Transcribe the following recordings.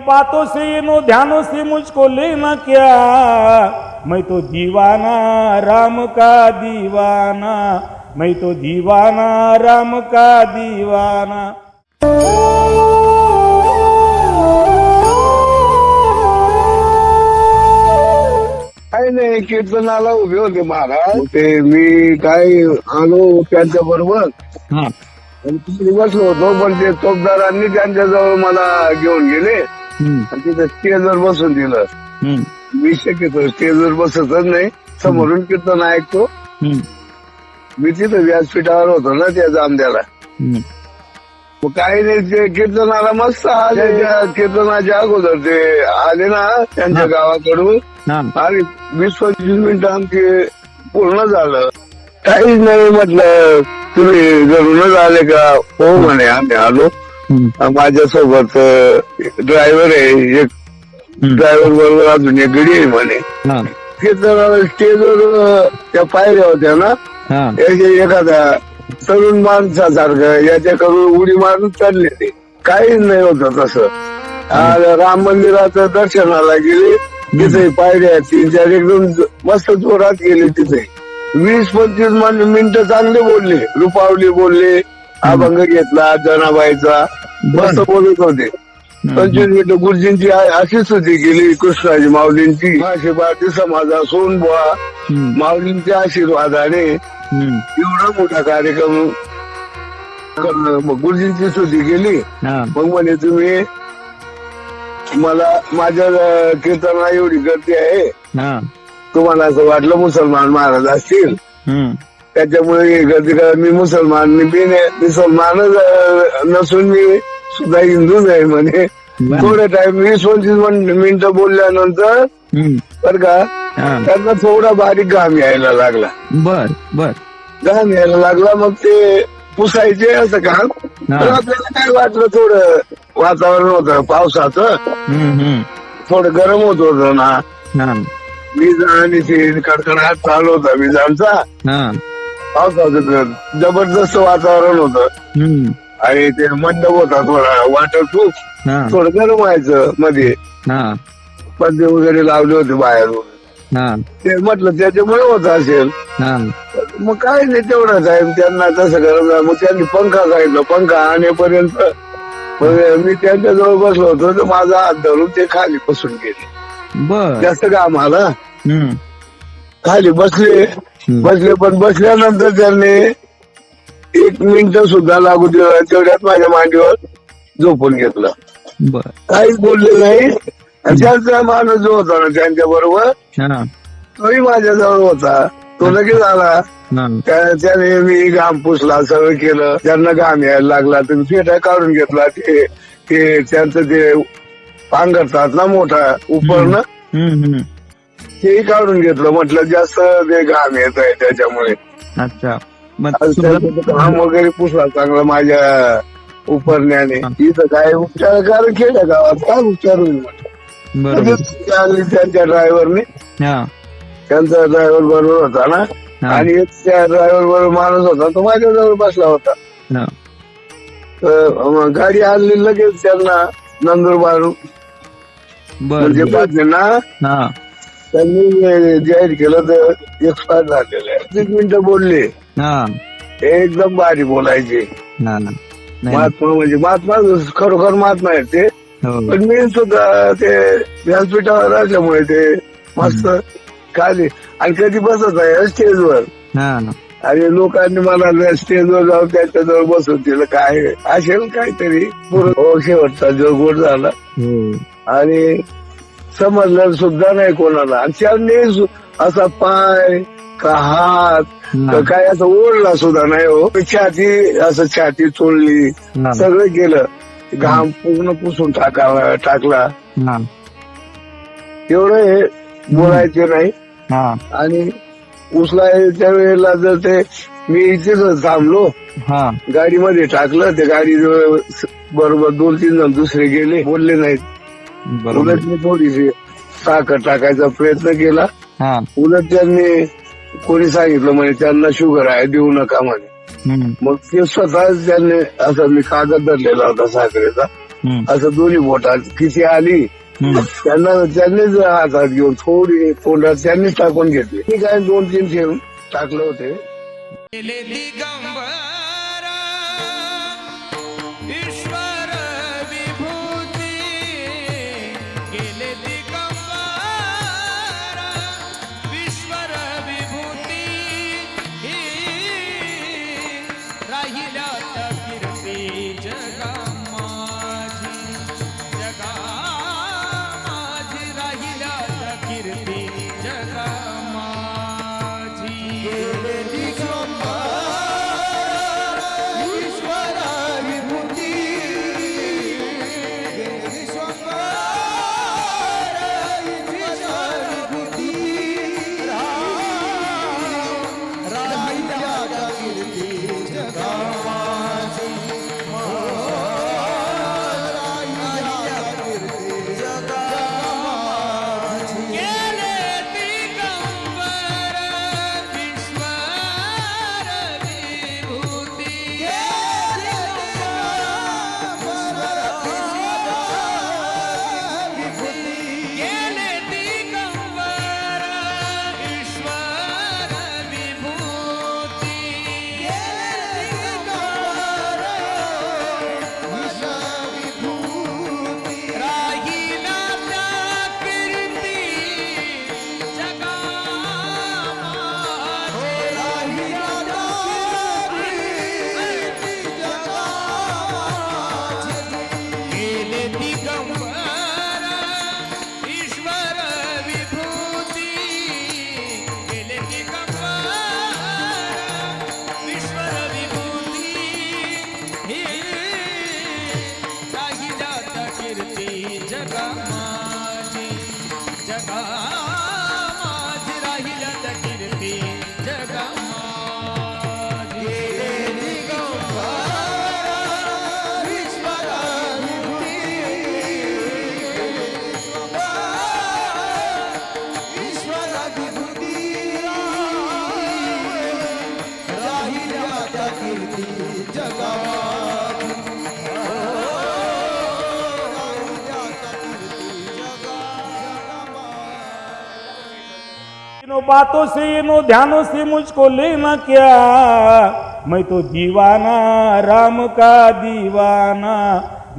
बातों से नो ध्यानों से मुझको लेना क्या। मैं तो दीवाना राम का दीवाना। मैं तो दीवाना राम का दीवाना। काही नाही कीर्तनाला उभे होते महाराज. ते मी काय आलो त्यांच्या बरोबर. हा. बसलो होतो पण ते तोपदारांनी त्यांच्या जवळ मला घेऊन गेले. आणि तिथे स्टेजवर बसून दिलं. मी शक्यतो स्टेजवर बसतच नाही. समोरून कीर्तन ऐकतो. मी तिथं व्यासपीठावर होतो ना त्या जामद्याला. मग काही नाही ते कीर्तनाला मस्त आले. कीर्तनाच्या अगोदर ते आले ना त्यांच्या गावाकडून. आणि वीस पंचवीस मिनिटं आमचे पूर्ण झालं. काहीच नाही म्हटलं तुम्ही घरूनच आले का? हो म्हणे आम्ही आलो. माझ्यासोबत ड्रायव्हर आहे एक. ड्रायव्हर बरोबर अजून एक गडी आहे म्हणे. हा. कीर्तनाला स्टेजवर त्या पायऱ्या होत्या ना एखाद्या तरुण माणसासारखं याच्याकडून उडी मारून चालले ते. काहीच नाही होत तसं. आज राम मंदिराचं दर्शनाला गेले तिथे पायऱ्या तीन चार एकदम मस्त जोरात गेले तिथे. वीस पंचवीस मिनिटं चांगले बोलले रुपावली बोलले अभंग घेतला जनाबाईचा मस्त बोलत होते. पंचवीस मिनिटं गुरुजींची अशी स्तुती केली कृष्णाजी माऊलींची. भाषे भारती समाजा सोनबुवा हम्म, माऊलींच्या आशीर्वादाने एवढा मोठा कार्यक्रम गुरुजींची स्तुती केली. मग म्हणे तुम्ही मला माझ्या अं, कीर्तनाला एवढी गर्दी आहे. हा. तुम्हाला असं वाटलं मुसलमान महाराज असतील. त्याच्यामुळे गर्दी करा. मी मुसलमान मी मुसलमानच नसून मी सुद्धा हिंदूच आहे म्हणे. थोडे टाइम वीस पंचवीस मिनिटं बोलल्यानंतर बर का त्यांना थोडा बारीक घाम यायला लागला. बर बर. घाम यायला लागला मग ते पुसायचे असं काम. तर आपल्याला काय वाटलं थोडं? वातावरण होतं पावसाचं? थोडं गरम होत होतं ना. वीज आणि कडकडाट चालू होता विजांचा. पावसाचं जबरदस्त वातावरण होतं. आणि ते मंडप होता थोडा वॉटरप्रूफ हा. थोडं गरम व्हायचं मध्ये. हा. पद्य वगैरे लावले होते बाहेरून हा. ते म्हटलं त्याच्यामुळे होत असेल. हा. मग काय नाही तेवढं साहेब त्यांना तसं करत मग त्यांनी पंखा सांगितलं. पंखा आणेपर्यंत. मग मी त्यांच्या जवळ बसलो होतो तर माझा हात धरून ते खाली बसून गेले. जास्त आला. हम्म, खाली बसले. बसले पण बसल्यानंतर त्यांनी एक मिनिट सुद्धा लागू दिलं तेवढ्यात माझ्या मांडीवर झोपून घेतलं. काहीच बोलले नाही. त्यांचा माणूस जो होता ना त्यांच्या बरोबर हा. तोही माझ्या जवळ होता. तो लगेच आला. त्या- त्याने मी घाम पुसला सगळं केलं. त्यांना घाम यायला लागला. तुम्ही फेटा काढून घेतला. ते ते त्यांचं ते पांघरतात ना मोठा उपरणं तेही काढून घेतलं म्हटलं जास्त ते घाम येत आहे त्याच्यामुळे. अच्छा. मग घाम वगैरे पुसला चांगला माझ्या उपरण्याने. इथं काय उपचार कारण खेड्या गावात काय उपचार होईल म्हटलं. बरोबर. लगेच ते आले त्यांच्या ड्रायव्हरने हा. त्यांचा ड्रायव्हर बरोबर होता ना? हा. आणि एक त्या ड्रायव्हर बरोबर माणूस होता तो माझ्याजवळ बसला होता. हा. तर मग गाडी आणली लगेच त्यांना नंदुरबार बर. म्हणजे हा. त्यांनी जाहीर केलं तर एक्सपायर झालेलं आहे. तीस मिनिटं बोलले. हा. एकदम भारी बोलायचे. ना ना. नाही महात्मा म्हणजे महात्मा खरोखर महात्मा आहेत ते. हो. पण मी सुद्धा ते व्यासपीठावर असल्यामुळे ते मस्त खाली. आणि कधी बसत आहे स्टेजवर. हा ना. आणि लोकांनी मला स्टेजवर जाऊन त्यांच्याजवळ बसून दिलं. काय असेल काहीतरी. हो, शेवटचा जो गोड झाला. हो. आणि समजलं सुद्धा नाही कोणाला. आणि त्यांनी सु- असा पाय का हात. का काय असं ओढला सुद्धा नाही हो. छाती असं छाती चोळली. सगळं केलं. घाम पूर्ण पुसून टाका टाकला. एवढं हे बोलायचे नाही. आणि उचलायच्या वेळेला जर ते मी इथेच थांबलो. गाडीमध्ये टाकलं ते गाडी बरोबर दोन तीन जण दुसरे गेले बोलले नाहीत. उलट मी थोडीशी साखर टाकायचा प्रयत्न केला. उलट त्यांनी कोणी सांगितलं म्हणे त्यांना शुगर आहे देऊ नका म्हणे. मग ते स्वतःच त्यांनी असं मी कागद धरलेला होता साखरेचा. असं दोन्ही बोटात किती आली त्यांना त्यांनीच हातात घेऊन थोडी तोंडात त्यांनीच टाकून घेतली. मी काय दोन तीन ठेवून टाकले होते. لا إله नो बातों से नो ध्यानों से मुझको लेना क्या? मैं तो दीवाना राम का दीवाना।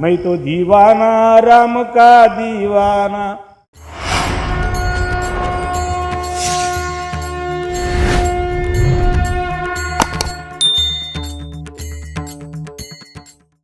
मैं तो दीवाना राम का दीवाना।